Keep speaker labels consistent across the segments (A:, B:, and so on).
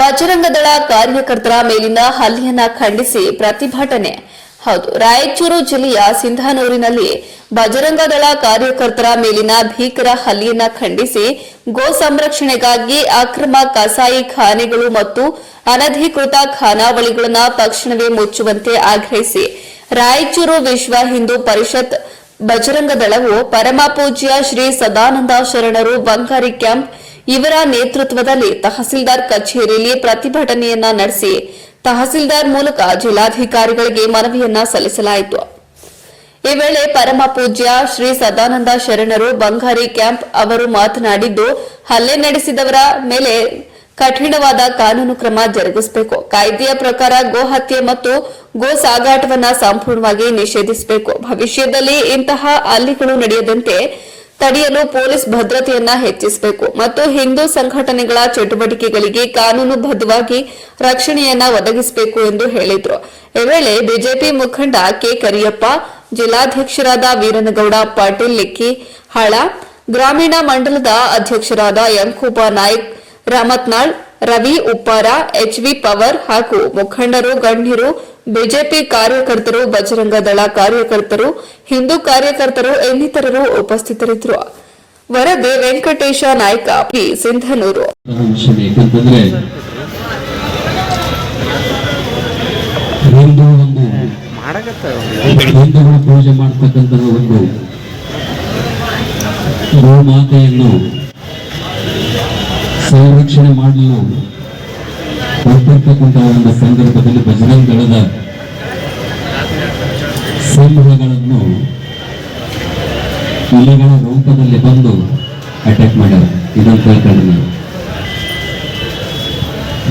A: ಬಜರಂಗದಳ ಕಾರ್ಯಕರ್ತರ ಮೇಲಿನ ಹಲ್ಲೆಯನ್ನ ಖಂಡಿಸಿ ಪ್ರತಿಭಟನೆ. ಹೌದು, ರಾಯಚೂರು ಜಿಲ್ಲೆಯ ಸಿಂಧನೂರಿನಲ್ಲಿ ಬಜರಂಗದಳ ಕಾರ್ಯಕರ್ತರ ಮೇಲಿನ ಭೀಕರ ಹಲ್ಲೆಯನ್ನ ಖಂಡಿಸಿ ಗೋ ಸಂರಕ್ಷಣೆಗಾಗಿ ಅಕ್ರಮ ಕಸಾಯಿ ಖಾನೆಗಳು ಮತ್ತು ಅನಧಿಕೃತ ಖಾನಾವಳಿಗಳನ್ನು ತಕ್ಷಣವೇ ಮುಚ್ಚುವಂತೆ ಆಗ್ರಹಿಸಿ ರಾಯಚೂರು ವಿಶ್ವ ಹಿಂದೂ ಪರಿಷತ್ ಬಜರಂಗದಳವು ಪರಮಪೂಜ್ಯ ಶ್ರೀ ಸದಾನಂದ ಶರಣರು ಬಂಗಾರಿ ಕ್ಯಾಂಪ್ ಇವರ ನೇತೃತ್ವದಲ್ಲಿ ತಹಸೀಲ್ದಾರ್ ಕಚೇರಿಯಲ್ಲಿ ಪ್ರತಿಭಟನೆಯನ್ನ ನಡೆಸಿ ತಹಸೀಲ್ದಾರ್ ಮೂಲಕ ಜಿಲ್ಲಾಧಿಕಾರಿಗಳಿಗೆ ಮನವಿಯನ್ನ ಸಲ್ಲಿಸಲಾಯಿತು. ಈ ವೇಳೆ ಪರಮ ಪೂಜ್ಯ ಶ್ರೀ ಸದಾನಂದ ಶರಣರು ಬಂಗಾರಿ ಕ್ಯಾಂಪ್ ಅವರು ಮಾತನಾಡಿದ್ದು, ಹಲ್ಲೆ ನಡೆಸಿದವರ ಮೇಲೆ ಕಠಿಣವಾದ ಕಾನೂನು ಕ್ರಮ ಜರುಗಿಸಬೇಕು. ಕಾಯ್ದೆಯ ಪ್ರಕಾರ ಗೋ ಹತ್ಯೆ ಮತ್ತು ಗೋ ಸಾಗಾಟವನ್ನ ಸಂಪೂರ್ಣವಾಗಿ ನಿಷೇಧಿಸಬೇಕು. ಭವಿಷ್ಯದಲ್ಲಿ ಇಂತಹ ಅಲ್ಲಿಗಳು ನಡೆಯದಂತೆ ತಡೆಯಲು ಪೊಲೀಸ್ ಭದ್ರತೆಯನ್ನ ಹೆಚ್ಚಿಸಬೇಕು ಮತ್ತು ಹಿಂದೂ ಸಂಘಟನೆಗಳ ಚಟುವಟಿಕೆಗಳಿಗೆ ಕಾನೂನುಬದ್ಧವಾಗಿ ರಕ್ಷಣೆಯನ್ನ ಒದಗಿಸಬೇಕು ಎಂದು ಹೇಳಿದ್ರು. ಈ ವೇಳೆ ಬಿಜೆಪಿ ಮುಖಂಡ ಕೆ ಕರಿಯಪ್ಪ, ಜಿಲ್ಲಾಧ್ಯಕ್ಷರಾದ ವೀರನಗೌಡ, ಪಾಟೀಲ್ ಲಿಕ್ಕಿ, ಹಳ, ಗ್ರಾಮೀಣ ಮಂಡಲದ ಅಧ್ಯಕ್ಷರಾದ ಯಂಕೂಬ ನಾಯ್ಕ್, ರಾಮತ್ನಾಳ್, ರವಿ ಉಪ್ಪಾರ ಎಚ್ವಿ ಪವರ್ ಹಾಗೂ ಮುಖಂಡರು, ಗಣ್ಯರು ಬಿಜೆಪಿ ಕಾರ್ಯಕರ್ತರು, ಬಜರಂಗ ದಳ ಕಾರ್ಯಕರ್ತರು, ಹಿಂದೂ ಕಾರ್ಯಕರ್ತರು, ಇನ್ನಿತರರು ಉಪಸ್ಥಿತರಿದ್ದರು. ವರದಿ ವೆಂಕಟೇಶ ನಾಯ್ಕ, ಪಿ. ಸಿಂಧನೂರು.
B: ಹಿಂದೂಗಳು ಪೂಜೆ ಮಾಡ್ತಕ್ಕಂಥ ಒಂದು ಗೋಮಾತೆಯನ್ನು ಸಂರಕ್ಷಣೆ ಮಾಡಲು ಹೊರಟಿರ್ತಕ್ಕಂಥ ಒಂದು ಸಂದರ್ಭದಲ್ಲಿ ಬಜರಂಗ್ ದಳದ ಸಿಂಹಗಳನ್ನು ಇಲಿಗಳ ರೂಪದಲ್ಲಿ ಬಂದು ಅಟ್ಯಾಕ್ ಮಾಡ್ಯಾರ. ಇದನ್ನು ಕೇಳ್ಕೊಂಡು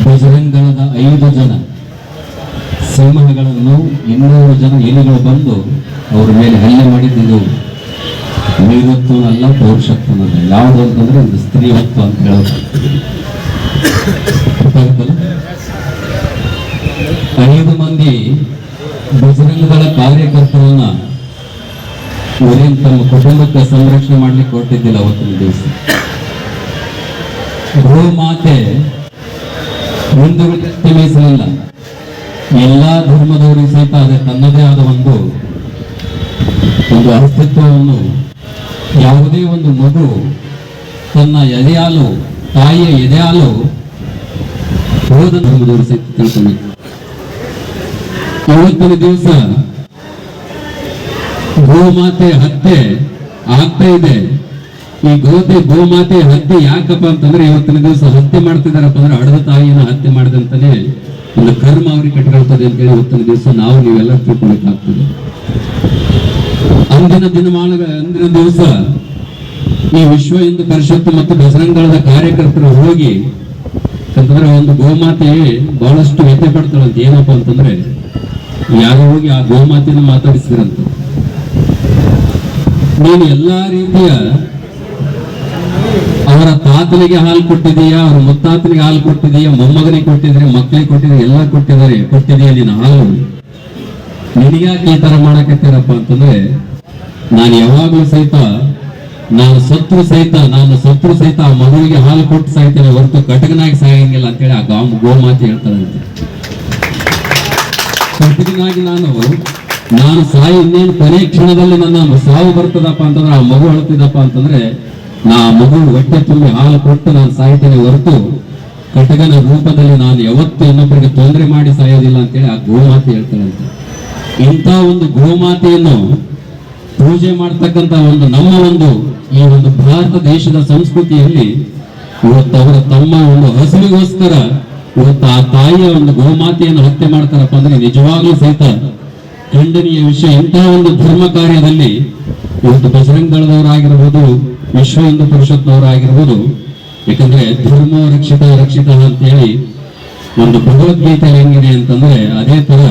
B: ಬಜರಂಗ್ ದಳದ ಐದು ಜನ ಸಿಂಹಗಳನ್ನು ಇನ್ನೂರು ಜನ ಇಲಿಗಳು ಬಂದು ಅವ್ರ ಮೇಲೆ ಹಲ್ಲೆ ಮಾಡಿದ್ದು ವೀರತ್ವ ಅಲ್ಲ ಪೌರುಷತ್ವ ಯಾವುದು ಅಂತಂದ್ರೆ ಒಂದು ಸ್ತ್ರೀಯತ್ವ ಅಂತ ಹೇಳೋದು? ಐದು ಮಂದಿ ಬಜರಂಗದಳ ಕಾರ್ಯಕರ್ತರನ್ನ ಇವರೇನು ತಮ್ಮ ಕುಟುಂಬಕ್ಕೆ ಸಂರಕ್ಷಣೆ ಮಾಡ್ಲಿಕ್ಕೆ ಹೊರಟಿದ್ದಿಲ್ಲ ಅವತ್ತಿನ ದಿವಸ. ಗೋಮಾತೆ ಹಿಂದೂಗಳಿಗೆ ಮೀಸಲಿಲ್ಲ. ಎಲ್ಲಾ ಧರ್ಮದವರಿಗೂ ಸಹಿತ ಅದೇ ತನ್ನದೇ ಆದ ಒಂದು ಒಂದು ಅಸ್ತಿತ್ವವನ್ನು, ಯಾವುದೇ ಒಂದು ಮಗು ತನ್ನ ಎದೆಯಾಲು, ತಾಯಿಯ ಎದೆಯಾಲು ಹೋದ ಧರ್ಮದವರು ಸಹಿತ ತಿಳ್ಕೊಬೇಕು ಇವತ್ತಿನ ದಿವಸ. ಗೋಮಾತೆ ಹತ್ಯೆ ಆಗ್ತಾ ಇದೆ. ಈ ಗೋತೆ, ಗೋಮಾತೆ ಹತ್ಯೆ ಯಾಕಪ್ಪ ಅಂತಂದ್ರೆ ಇವತ್ತಿನ ದಿವಸ ಹತ್ಯೆ ಮಾಡ್ತಿದಾರಪ್ಪ ಅಂದ್ರೆ ಅಡದ ತಾಯಿಯನ್ನು ಹತ್ಯೆ ಮಾಡಿದಂತಾನೆ ಒಂದು ಕರ್ಮ ಅವ್ರಿಗೆ ಕಟ್ಕೊಳ್ತದೆ ಅಂತೇಳಿ ಇವತ್ತಿನ ದಿವಸ ನಾವು ನೀವೆಲ್ಲ ತಿಳ್ಕೊಳಕಾಗ್ತದೆ ಅಂದಿನ ದಿನಮಾನಗಳ, ಅಂದಿನ ದಿವಸ ಈ ವಿಶ್ವ ಹಿಂದೂ ಪರಿಷತ್ತು ಮತ್ತು ಬಸರಂಗಳದ ಕಾರ್ಯಕರ್ತರು ಹೋಗಿ ಅಂತಂದ್ರೆ ಒಂದು ಗೋಮಾತೆ ಬಹಳಷ್ಟು ವ್ಯಥೆ ಪಡ್ತಾಳಂತ ಏನಪ್ಪ ಅಂತಂದ್ರೆ ಯಾರೋ ಹೋಗಿ ಆ ಗೋಮಾತೆಯನ್ನು ಮಾತಾಡಿಸಿದ್ರಂತ? ನೀನು ಎಲ್ಲಾ ರೀತಿಯ ಅವರ ತಾತನಿಗೆ ಹಾಲು ಕೊಟ್ಟಿದೀಯಾ ಅವರ ಮುತ್ತಾತನಿಗೆ ಹಾಲು ಕೊಟ್ಟಿದೀಯಾ ಮೊಮ್ಮಗನಿಗೆ ಕೊಟ್ಟಿದ್ರೆ ಮಕ್ಕಳಿಗೆ ಕೊಟ್ಟಿದ್ರೆ ಎಲ್ಲ ಕೊಟ್ಟಿದ್ದಾರೆ ಕೊಟ್ಟಿದೆಯಾ ನೀನು ಹಾಲು? ನಿನಗ್ಯಾಕೆ ಈ ತರ ಮಾಡಕತ್ತೀರಪ್ಪ ಅಂತಂದ್ರೆ, ನಾನು ಯಾವಾಗಲೂ ಸಹಿತ, ನಾನು ಸತ್ರು ಸಹಿತ, ನಾನು ಸತ್ರು ಸಹಿತ ಆ ಮಗುವಿಗೆ ಹಾಲು ಕೊಟ್ಟು ಸಾಯ್ತೇನೆ ಹೊರತು ಕಟಕನಾಗಿ ಸಾಯಂಗಿಲ್ಲ ಅಂತೇಳಿ ಆ ಗಾಮ್ ಗೋಮಾತೆ ಹೇಳ್ತಾಳಂತೆ. ಕಟಕನಾಗಿ ನಾನು ನಾನು ಸಾಯಿ ಇನ್ನೇನು ಕೊನೆ ಕ್ಷಣದಲ್ಲಿ ನನ್ನ ಸಾವು ಬರ್ತದಪ್ಪ ಅಂತಂದ್ರೆ, ಆ ಮಗು ಅಳ್ತಿದಪ್ಪ ಅಂತಂದ್ರೆ, ನಾ ಮಗು ಹೊಟ್ಟೆ ತುಂಬಿ ಹಾಲು ಕೊಟ್ಟು ನಾನು ಸಾಯ್ತೇನೆ ಹೊರತು ಕಟಗನ ರೂಪದಲ್ಲಿ ನಾನು ಯಾವತ್ತೂ ಇನ್ನೊಬ್ಬರಿಗೆ ತೊಂದರೆ ಮಾಡಿ ಸಾಯೋದಿಲ್ಲ ಅಂತೇಳಿ ಆ ಗೋಮಾತೆ ಹೇಳ್ತಾಳಂತೆ ಇಂಥ ಒಂದು ಗೋಮಾತೆಯನ್ನು ಪೂಜೆ ಮಾಡ್ತಕ್ಕಂಥ ಒಂದು ನಮ್ಮ ಒಂದು ಈ ಒಂದು ಭಾರತ ದೇಶದ ಸಂಸ್ಕೃತಿಯಲ್ಲಿ ಇವತ್ತು ಅವರ ತಮ್ಮ ಒಂದು ಹಸಿರಿಗೋಸ್ಕರ ಇವತ್ತು ತಾಯಿಯ ಒಂದು ಗೋಮಾತೆಯನ್ನು ಹತ್ಯೆ ಮಾಡ್ತಾರಪ್ಪ ಅಂದ್ರೆ ನಿಜವಾಗ್ಲೂ ಸಹಿತ ಖಂಡನೀಯ ವಿಷಯ. ಇಂತಹ ಒಂದು ಧರ್ಮ ಕಾರ್ಯದಲ್ಲಿ ಇವತ್ತು ಬಜರಂಗ ದಳದವರಾಗಿರ್ಬೋದು, ವಿಶ್ವ ಹಿಂದೂ ಪರಿಷತ್ನವರಾಗಿರ್ಬೋದು, ಯಾಕಂದ್ರೆ ಧರ್ಮ ರಕ್ಷಿತ ರಕ್ಷಿತ ಅಂತ ಹೇಳಿ ಒಂದು ಭಗವದ್ಗೀತೆ ಹೆಂಗಿದೆ ಅಂತಂದ್ರೆ ಅದೇ ತರ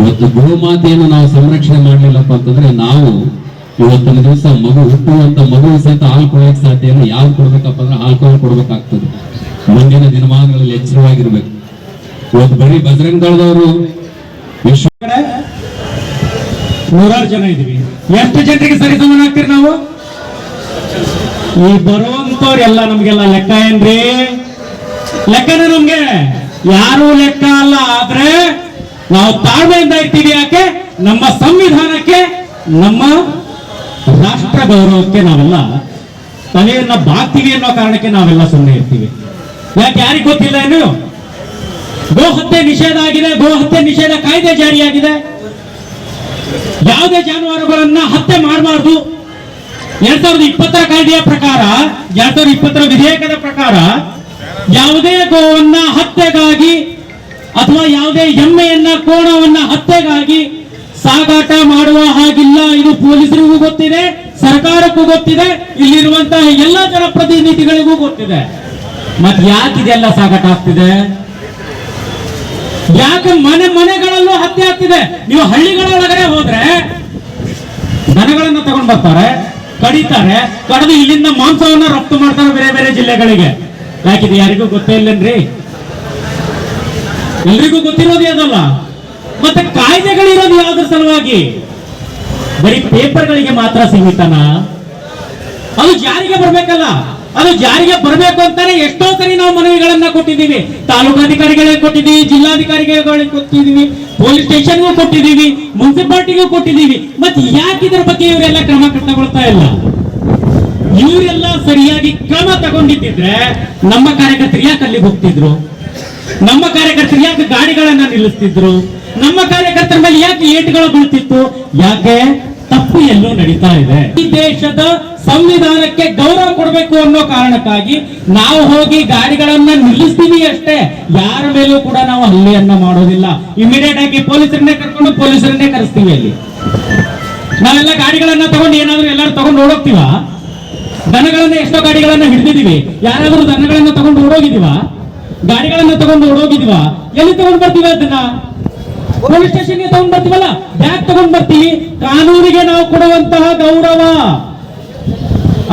B: ಇವತ್ತು ಗೋಮಾತೆಯನ್ನು ನಾವು ಸಂರಕ್ಷಣೆ ಮಾಡಲಿಲ್ಲಪ್ಪ ಅಂತಂದ್ರೆ ನಾವು ಇವತ್ತಿನ ದಿವಸ ಮಗು ಹುಟ್ಟುವಂತ ಮಗು ಸಹಿತ ಆಲ್ಕೋಹಾಲಿಕ್ ಸಾಧ್ಯ ಸಾಧ್ಯನ ಯಾವ್ದು ಕೊಡ್ಬೇಕಪ್ಪ ಅಂದ್ರೆ ಆಲ್ಕೋಹಾಲ್ ಕೊಡ್ಬೇಕಾಗ್ತದೆ. ಮುಂದಿನ ದಿನಮಾನಗಳಲ್ಲಿ ಎಚ್ಚರವಾಗಿರ್ಬೇಕು. ಇವತ್ತು ಬರೀ ಬಜರಂಗ ದಳದವರು ವಿಶ್ವ
C: ನೂರಾರು ಜನ ಇದೀವಿ ಎಷ್ಟು ಜನರಿಗೆ ಸರಿ ಸಮಾನ ಆಗ್ತೀರಿ ನಾವು? ಈ ಬರುವಂತವ್ರೆಲ್ಲ ನಮ್ಗೆಲ್ಲ ಲೆಕ್ಕ ಏನ್ರಿ? ಲೆಕ್ಕನ ನಮ್ಗೆ? ಯಾರು ಲೆಕ್ಕ ಅಲ್ಲ, ಆದ್ರೆ ನಾವು ತಾಳ್ಮೆಯಿಂದ ಇರ್ತೀವಿ ಯಾಕೆ? ನಮ್ಮ ಸಂವಿಧಾನಕ್ಕೆ, ನಮ್ಮ ರಾಷ್ಟ್ರ ಗೌರವಕ್ಕೆ ನಾವೆಲ್ಲ, ತಲೆಯನ್ನ ಬಾತಿಗೆ ಅನ್ನೋ ಕಾರಣಕ್ಕೆ ನಾವೆಲ್ಲ ಸುಮ್ಮನೆ ಇರ್ತೀವಿ. ಯಾಕೆ ಯಾರಿಗೆ ಗೊತ್ತಿಲ್ಲ ಏನು? ಗೋ ಹತ್ಯೆ ನಿಷೇಧ ಆಗಿದೆ ಗೋ ಹತ್ಯೆ ನಿಷೇಧ ಕಾಯ್ದೆ ಜಾರಿಯಾಗಿದೆ. ಯಾವುದೇ ಜಾನುವಾರುಗಳನ್ನ ಹತ್ಯೆ ಮಾಡಬಾರ್ದು. ಎರಡ್ ಸಾವಿರದ ಇಪ್ಪತ್ತರ ಕಾಯ್ದೆಯ ಪ್ರಕಾರ, ಎರಡ್ ಸಾವಿರದ ಇಪ್ಪತ್ತರ ವಿಧೇಯಕದ ಪ್ರಕಾರ, ಯಾವುದೇ ಗೋವನ್ನ ಹತ್ಯೆಗಾಗಿ ಅಥವಾ ಯಾವುದೇ ಎಮ್ಮೆಯನ್ನ ಕೋಣವನ್ನ ಹತ್ಯೆಗಾಗಿ ಸಾಗಾಟ ಮಾಡುವ ಹಾಗಿಲ್ಲ. ಇದು ಪೊಲೀಸರಿಗೂ ಗೊತ್ತಿದೆ, ಸರ್ಕಾರಕ್ಕೂ ಗೊತ್ತಿದೆ, ಇಲ್ಲಿರುವಂತಹ ಎಲ್ಲ ಜನಪ್ರತಿನಿಧಿಗಳಿಗೂ ಗೊತ್ತಿದೆ. ಮತ್ ಯಾಕೆ ಇದೆಲ್ಲ ಸಾಗಾಟ ಆಗ್ತಿದೆ? ಯಾಕೆ ಮನೆ ಮನೆಗಳಲ್ಲೂ ಹತ್ಯೆ ಆಗ್ತಿದೆ? ನೀವು ಹಳ್ಳಿಗಳೊಳಗಡೆ ಹೋದ್ರೆ ದನಗಳನ್ನ ತಗೊಂಡ್ ಬರ್ತಾರೆ, ಕಡಿತಾರೆ, ಕಡಿದು ಇಲ್ಲಿಂದ ಮಾಂಸವನ್ನ ರಫ್ತು ಮಾಡ್ತಾರೆ ಬೇರೆ ಬೇರೆ ಜಿಲ್ಲೆಗಳಿಗೆ. ಯಾಕಿದೆ ಯಾರಿಗೂ ಗೊತ್ತೇ ಇಲ್ಲನ್ರಿ? ಎಲ್ರಿಗೂ ಗೊತ್ತಿರೋದು ಅದಲ್ಲ. ಮತ್ತೆ ಕಾಯ್ದೆಗಳಿರೋದು ಯಾವ್ದ್ರ ಸಲುವಾಗಿ? ಬರೀ ಪೇಪರ್ಗಳಿಗೆ ಮಾತ್ರ ಸೀಮಿತನಾ? ಅದು ಜಾರಿಗೆ ಬರ್ಬೇಕಲ್ಲ. ಅದು ಜಾರಿಗೆ ಬರಬೇಕು ಅಂತಾನೆ ಎಷ್ಟೋ ಸರಿ ನಾವು ಮನವಿಗಳನ್ನ ಕೊಟ್ಟಿದ್ದೀವಿ. ತಾಲೂಕಾಧಿಕಾರಿಗಳಿಗೆ ಕೊಟ್ಟಿದ್ದೀವಿ ಜಿಲ್ಲಾಧಿಕಾರಿಗಳಿಗೆ ಕೊಟ್ಟಿದ್ದೀವಿ, ಪೊಲೀಸ್ ಸ್ಟೇಷನ್ಗೂ ಕೊಟ್ಟಿದ್ದೀವಿ, ಮುನ್ಸಿಪಾಲ್ಟಿಗೂ ಕೊಟ್ಟಿದ್ದೀವಿ. ಮತ್ತೆ ಯಾಕೆ ಇದ್ರ ಬಗ್ಗೆ ಇವರೆಲ್ಲ ಕ್ರಮ ಕಟ್ಟಗೊಳ್ತಾ ಇಲ್ಲ? ಇವರೆಲ್ಲ ಸರಿಯಾಗಿ ಕ್ರಮ ತಗೊಂಡಿದ್ದಿದ್ರೆ ನಮ್ಮ ಕಾರ್ಯಕರ್ತರು ಯಾಕೆ ಅಲ್ಲಿಗೆ ಹೋಗ್ತಿದ್ರು? ನಮ್ಮ ಕಾರ್ಯಕರ್ತರು ಯಾಕೆ ಗಾಡಿಗಳನ್ನ ನಿಲ್ಲಿಸ್ತಿದ್ರು? ನಮ್ಮ ಕಾರ್ಯಕರ್ತರ ಮೇಲೆ ಯಾಕೆ ಏಟುಗಳು ಬೀಳ್ತಿತ್ತು? ಯಾಕೆ? ತಪ್ಪು ಎಲ್ಲೂ ನಡೀತಾ ಇದೆ. ಈ ದೇಶದ ಸಂವಿಧಾನಕ್ಕೆ ಗೌರವ ಅನ್ನೋ ಕಾರಣಕ್ಕಾಗಿ ನಾವು ಹೋಗಿ ಗಾಡಿಗಳನ್ನ ನಿಲ್ಲಿಸ್ತೀವಿ ಅಷ್ಟೇ. ಯಾರ ಮೇಲೂ ಕೂಡ ನಾವು ಹಲ್ಲೆಯನ್ನ ಮಾಡೋದಿಲ್ಲ. ಇಮಿಡಿಯೇಟ್ ಆಗಿ ಪೊಲೀಸರನ್ನೇ ಕರ್ಕೊಂಡು ಪೊಲೀಸರನ್ನೇ ಕರೆಸ್ತೀವಿ ಅಲ್ಲಿ. ನಾವೆಲ್ಲ ಗಾಡಿಗಳನ್ನ ತಗೊಂಡು ಏನಾದ್ರೂ ಎಲ್ಲರೂ ತಗೊಂಡು ಓಡೋಗ್ತೀವ? ದನಗಳನ್ನ ಎಷ್ಟೋ ಗಾಡಿಗಳನ್ನ ಹಿಡಿದಿದೀವಿ. ಯಾರಾದ್ರೂ ದನಗಳನ್ನ ತಗೊಂಡು ಓಡೋಗಿದೀವ? ಗಾಡಿಗಳನ್ನ ತಗೊಂಡು ಓಡೋಗಿದೀವ? ಎಲ್ಲಿ ತಗೊಂಡ್ ಬರ್ತೀವ ಅದನ್ನ ಪೊಲೀಸ್ ಸ್ಟೇಷನ್ಗೆ ತಗೊಂಡ್ ಬರ್ತೀವಲ್ಲ? ಯಾಕೆ ತಗೊಂಡ್ ಬರ್ತೀವಿ. ಕಾನೂನಿಗೆ ನಾವು ಕೊಡುವಂತಹ ಗೌರವ.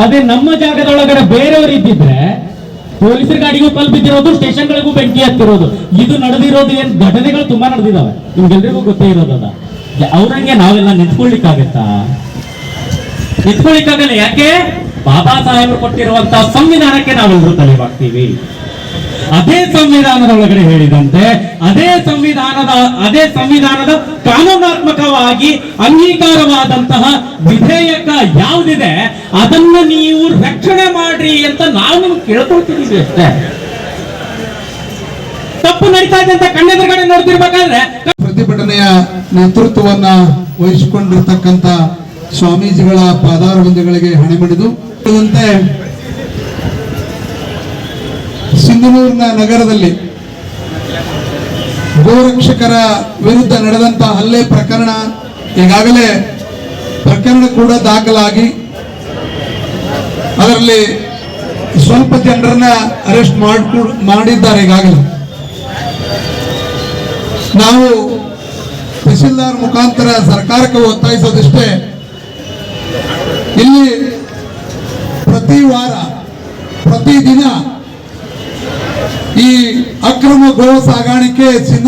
C: ಅದೇ ನಮ್ಮ ಜಾಗದೊಳಗಡೆ ಬೇರೆಯವರು ಇದ್ದಿದ್ರೆ ಪೊಲೀಸರ ಗಾಡಿಗೂ ಕಲ್ ಬಿದ್ದಿರೋದು, ಸ್ಟೇಷನ್ಗಳಿಗೂ ಬೆಂಕಿ ಹತ್ತಿರೋದು. ಇದು ನಡೆದಿರೋದು ಏನ್ ಘಟನೆಗಳು ತುಂಬಾ ನಡೆದಿದಾವೆ? ನಿಮ್ಗೆಲ್ರಿಗೂ ಗೊತ್ತೇ ಇರೋದಲ್ಲ ಅವ್ರಂಗೆ ನಾವೆಲ್ಲ ನಿಂತ್ಕೊಳ್ಳಿಕ್ಕಾಗತ್ತಾ? ನಿಂತ್ಕೊಳ್ಳಿಕ್ಕಾಗಲ್ಲ ಯಾಕೆ? ಬಾಬಾ ಸಾಹೇಬರು ಕೊಟ್ಟಿರುವಂತ ಸಂವಿಧಾನಕ್ಕೆ ನಾವೆಲ್ಲರೂ ತಲೆಬಾಗ್ತೀವಿ. ಅದೇ ಸಂವಿಧಾನದ ಒಳಗಡೆ ಹೇಳಿದಂತೆ, ಅದೇ ಸಂವಿಧಾನದ ಅದೇ ಸಂವಿಧಾನದ ಕಾನೂನಾತ್ಮಕವಾಗಿ ಅಂಗೀಕಾರವಾದಂತಹ ವಿಧೇಯಕ ಯಾವುದಿದೆ, ಅದನ್ನ ನೀವು ರಕ್ಷಣೆ ಮಾಡ್ರಿ ಅಂತ ನಾವು ನಿಮ್ಗೆ ಕೇಳ್ಕೊಳ್ತಿದೀವಿ ಅಷ್ಟೇ. ತಪ್ಪು ನಡೀತಾ ಇದೆ ಅಂತ ಕಣ್ಣೆದುರುಗಡೆ ನೋಡ್ತಿರ್ಬೇಕಾದ್ರೆ
D: ಪ್ರತಿಭಟನೆಯ ನೇತೃತ್ವವನ್ನ ವಹಿಸಿಕೊಂಡಿರ್ತಕ್ಕಂಥ ಸ್ವಾಮೀಜಿಗಳ ಪಾದಾರವಿಂದಗಳಿಗೆ ಹಣೆ ಅದರಂತೆ ಸಿಂಧನೂರಿನ ನಗರದಲ್ಲಿ ಗೋರಕ್ಷಕರ ವಿರುದ್ಧ ನಡೆದಂತ ಹಲ್ಲೆ ಪ್ರಕರಣ ಈಗಾಗಲೇ ಪ್ರಕರಣ ಕೂಡ ದಾಖಲಾಗಿ ಅದರಲ್ಲಿ ಸ್ವಲ್ಪ ಜನರನ್ನ ಅರೆಸ್ಟ್ ಮಾಡ್ಕೊ ಮಾಡಿದ್ದಾರೆ ಈಗಾಗಲೇ. ನಾವು ತಹಸೀಲ್ದಾರ್ ಮುಖಾಂತರ ಸರ್ಕಾರಕ್ಕೆ ಒತ್ತಾಯಿಸೋದಿಷ್ಟೇ ಇಲ್ಲಿ ಪ್ರತಿ ವಾರ ಪ್ರತಿದಿನ ಈ ಅಕ್ರಮ ಗೋ ಸಾಗಾಣಿಕೆ ಸಿಂಧನೂರು